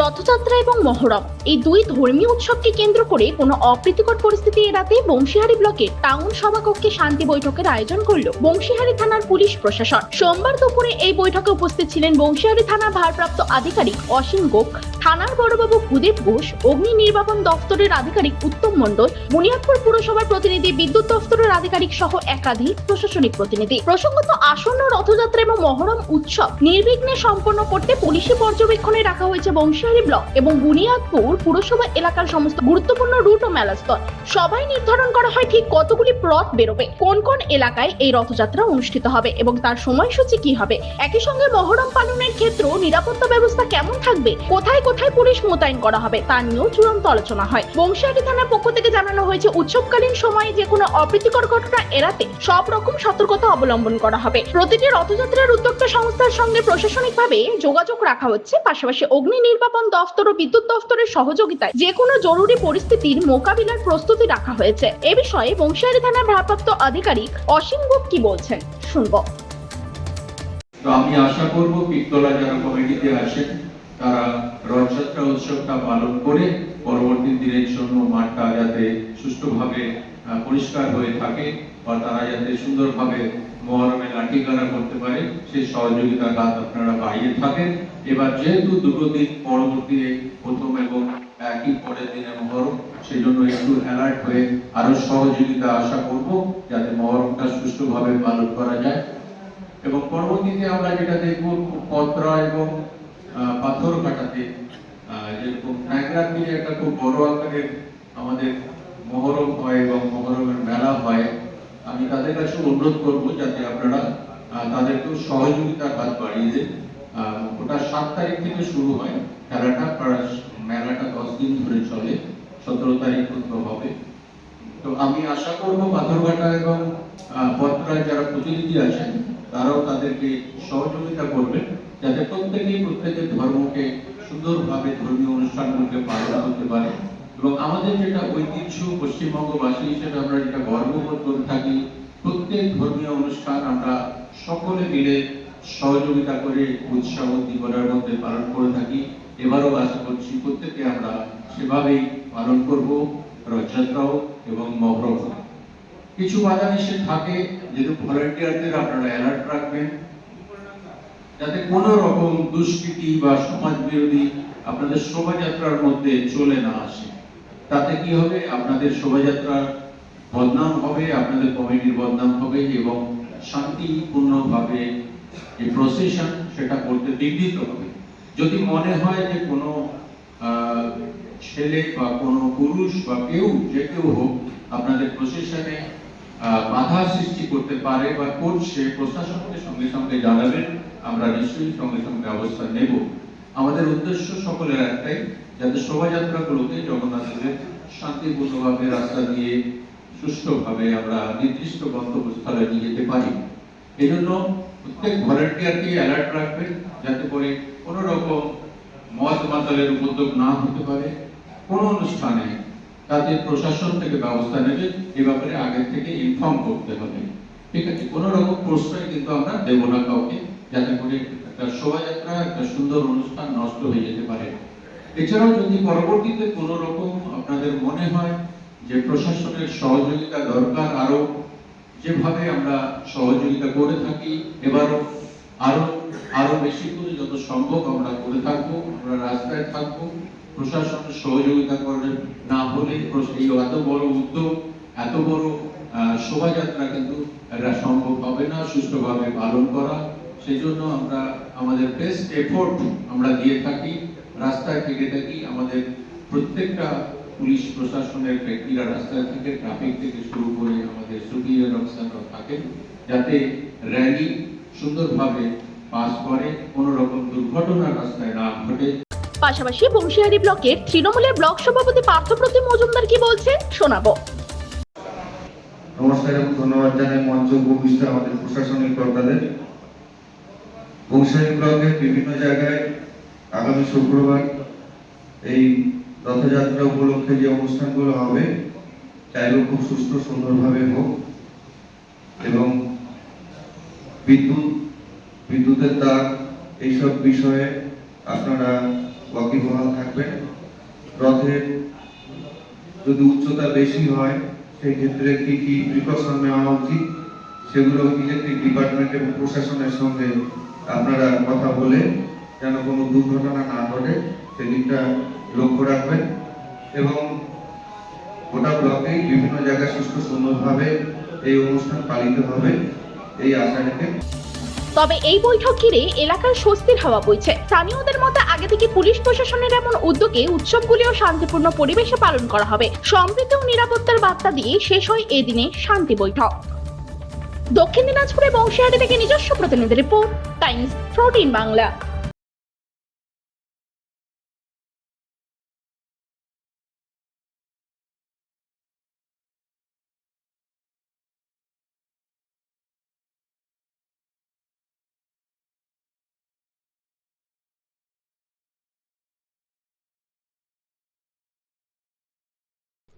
রথযাত্রা এবং মহরম। এই দুই ধর্মীয় উৎসবকে কেন্দ্র করে কোনো অপ্রীতিকর পরিস্থিতি এড়াতে বংশীহারি ব্লকে টাউন সভাকক্ষে শান্তি বৈঠকের আয়োজন করল বংশীহারি থানার পুলিশ প্রশাসন। সোমবার দুপুরে এই বৈঠকে উপস্থিত ছিলেন বংশীহারি থানার ভারপ্রাপ্ত আধিকারিক অসীম গোপ থানার বড়বাবু ভূদেব ঘোষ, অগ্নি নির্বাপন দপ্তরের আধিকারিক উত্তম মণ্ডল বুনিয়াদপুর পুরসভার প্রতিনিধি বিদ্যুৎ দপ্তরের আধিকারিক সহ একাধিক প্রশাসনিক প্রতিনিধি। প্রসঙ্গত, আসন্ন রথযাত্রা এবং মহরম উৎসব নির্বিঘ্নে সম্পন্ন করতে পুলিশি পর্যবেক্ষণে রাখা হয়েছে বংশীহারি ব্লক এবং বুনিয়াদপুর পুরসভা এলাকার সমস্ত গুরুত্বপূর্ণ রুট ও মেলাস্থল সবাই নির্ধারণ করা হয় ঠিক কতগুলি রথ বেরোবে, কোন কোন এলাকায় এই রথযাত্রা অনুষ্ঠিত হবে এবং তার সময়সূচি কি হবে, একই সঙ্গে মহরম পালনের ক্ষেত্রেও নিরাপত্তা ব্যবস্থা কেমন থাকবে, কোথায় কোথায় পুলিশ মোতায়েন করা হবে তা নিয়েও চূড়ান্ত আলোচনা হয়। বংশীহাটি থানার পক্ষ থেকে জানানো হয়েছে, উৎসবকালীন সময়ে যে কোনো অপ্রীতিকর ঘটনা এড়াতে সব রকম সতর্কতা অবলম্বন করা হবে। প্রতিটি রথযাত্রার উদ্যোক্তা সংস্থার সঙ্গে প্রশাসনিকভাবে যোগাযোগ রাখা হচ্ছে, পাশাপাশি অগ্নি নির্বাপন দফতর ও বিদ্যুৎ দফতরের সহযোগিতায় যে কোনো জরুরি পরিস্থিতির মোকাবিলার প্রস্তুতি রাখা হয়েছে। এ বিষয়ে বংশীহারি থানার ভারপ্রাপ্ত আধিকারিক অসীম গুপ কি বলছেন? শুনব। আমি আশা করব পিত্তলা যারা কমিটিতে আছেন তারা রথযাত্রা উৎসবটা পালন করে পরবর্তী দিনের জন্য মাঠটা যাতে সুষ্ঠুভাবে পরিষ্কার হয়ে থাকে বা তারা যাতে সুন্দরভাবে মহরমে লাঠি গাড়া করতে পারে, সেই সহযোগিতার হাত আপনারা বাড়িয়ে থাকেন। এবার যেহেতু দুটো দিন পরবর্তী প্রথম এবং একই পরের দিনে মহরম সেই জন্য একটু অ্যালার্ট হয়ে আরও সহযোগিতা আশা করব, যাতে মহরমটা সুষ্ঠুভাবে পালন করা যায়। এবং পরবর্তীতে আমরা যেটা দেখব, পত্রা এবং পাথর কাটাতে যেরকম ট্যাংরা দিয়ে একটা খুব বড় আকারের আমাদের মহরম হয় এবং মহরমের মেলা হয়। আমি তাদের কাছে অনুরোধ করব যাতে আপনারা তাদেরকেও সহযোগিতার হাত বাড়িয়ে দেন। ওটা সাত তারিখ থেকে শুরু হয়। খেলাটা মেলাটা দশ দিন ধরে চলে। সতেরো তারিখ পর্যন্ত হবে। তো আমি আশা করব পাথরঘাটা এবং পত্রায় যারা প্রতিনিধি আছেন, তারাও তাদেরকে সহযোগিতা করবেন। যাতে প্রত্যেকেই প্রত্যেকের ধর্মকে সুন্দরভাবে ধর্মীয় অনুষ্ঠানগুলোকে পালন করতে পারে। এবং আমাদের যেটা ঐতিহ্য পশ্চিমবঙ্গবাসী হিসেবে আমরা যেটা গর্ববোধ করে থাকি প্রত্যেক ধর্মীয় অনুষ্ঠান আমরা সকলে মিলে সহযোগিতা করে উৎসাহ উদ্দীপনার মধ্যে পালন করে থাকি। এবারও আশা করছি প্রত্যেকে আমরা সেভাবেই পালন করব, রথযাত্রাও এবং মহরম। কিছু বাধা নিষেধ থাকে, যেহেতু ভলেন্টিয়ারদের আপনারা অ্যালার্ট রাখবেন। যাতে কোনো রকম দুষ্কৃতি বা সমাজ বিরোধী আপনাদের শোভাযাত্রার মধ্যে চলে না আসে। তাতে কি হবে? আপনাদের শোভাযাত্রার বদনাম হবে, আপনাদের কমিটির বদনাম হবে এবং শান্তিপূর্ণভাবে যে প্রসেশন সেটা করতে বিঘ্নিত হবে। যদি মনে হয় যে কোনো ছেলে বা কোনো পুরুষ বা কেউ, যে কেউ হোক, আপনাদের প্রসেশনে বাধা সৃষ্টি করতে পারে বা করছে, প্রশাসনকে সঙ্গে সঙ্গে জানাবেন, আমরা নিশ্চয়ই সঙ্গে সঙ্গে ব্যবস্থা নেব। আমাদের উদ্দেশ্য সকলের একটাই, যাতে শোভাযাত্রাগুলোকে জগন্নাথদেবের শান্তিপূর্ণভাবে রাস্তা দিয়ে সুষ্ঠুভাবে আমরা নির্দিষ্ট গন্তব্যস্থলে নিয়ে যেতে পারি। এই জন্য প্রত্যেক ভলেন্টিয়ারকে অ্যালার্ট রাখবেন, যাতে করে কোনো রকম মদ মাতালের উপদ্রব না হতে পারে। কোনো অনুষ্ঠানে তাদের প্রশাসন থেকে ব্যবস্থা নেবে, এ ব্যাপারে আগে থেকে ইনফর্ম করতে হবে। ঠিক আছে? কোনো রকম প্রশ্রয় কিন্তু আমরা দেব না কাউকে, যাতে করে একটা শোভাযাত্রা, একটা সুন্দর অনুষ্ঠান নষ্ট হয়ে যেতে পারে। এছাড়াও যদি পরবর্তীতে কোনো রকম আপনাদের মনে হয় যে প্রশাসনের সহযোগিতা দরকার, আরও যেভাবে আমরা সহযোগিতা করে থাকি, এবারও আরও আরও বেশি করে যত সম্ভব আমরা করে থাকব, আমরা রাস্তায় থাকব। প্রশাসনের সহযোগিতা করে না হলে এই এত বড় উদ্যোগ, এত বড় শোভাযাত্রা কিন্তু এটা সম্ভব হবে না, সুষ্ঠুভাবে পালন করা। সেই জন্য আমরা আমাদের বেস্ট এফোর্ট আমরা দিয়ে থাকি, রাস্তায় থেকে থাকি। আমাদের প্রত্যেকটা পুলিশ প্রশাসনের ব্যক্তিরা রাস্তায় থেকে ট্রাফিক থেকে শুরু করে আমাদের সুপিরিয়র অফিসাররা থাকেন যাতে র্যালি সুন্দরভাবে পাস করে কোনো রকম দুর্ঘটনা রাস্তায় না ঘটে। পাশাপাশি বংশীহারি ব্লকের তৃণমূলের ব্লক সভাপতি পার্থপ্রতিম মজুমদার কি বলছেন শোনাবো। নমস্কার এবং ধন্যবাদ জানাই মঞ্চ উপবিষ্ট আমাদের প্রশাসনিক কর্তাদের। বংশালী ব্লকের বিভিন্ন জায়গায় আগামী শুক্রবার এই রথযাত্রা উপলক্ষে যে অনুষ্ঠানগুলো হবে, চাইলেও খুব সুস্থ সুন্দরভাবে হোক। এবং বিদ্যুৎ, বিদ্যুতের তার, এইসব বিষয়ে আপনারা ওয়াকিবহাল থাকবেন। রথের যদি উচ্চতা বেশি হয়, সেই ক্ষেত্রে কি কি প্রিকশন নেওয়া উচিত, সেগুলো ইলেকট্রিক ডিপার্টমেন্ট এবং প্রশাসনের সঙ্গে আপনারা কথা বলে যেন কোনো দুর্ঘটনা না ঘটে, সেদিকটা লক্ষ্য রাখবেন এবং গোটা ব্লকেই বিভিন্ন জায়গায় সুস্থ সুন্দরভাবে এই অনুষ্ঠান পালিত হবে, এই আশা রেখে। তবে এই বৈঠক ঘিরে এলাকার স্বস্তির হাওয়া বইছে। স্থানীয়দের মতে আগে থেকে পুলিশ প্রশাসনের এমন উদ্যোগে উৎসবগুলিও শান্তিপূর্ণ পরিবেশে পালন করা হবে। সমৃদ্ধ ও নিরাপত্তার বার্তা দিয়ে শেষ হয় এই দিনে শান্তি বৈঠক। দক্ষিণ দিনাজপুরে বংশীহাটি থেকে নিজস্ব প্রতিনিধি রিপোর্ট, টাইমস প্রোটিন বাংলা।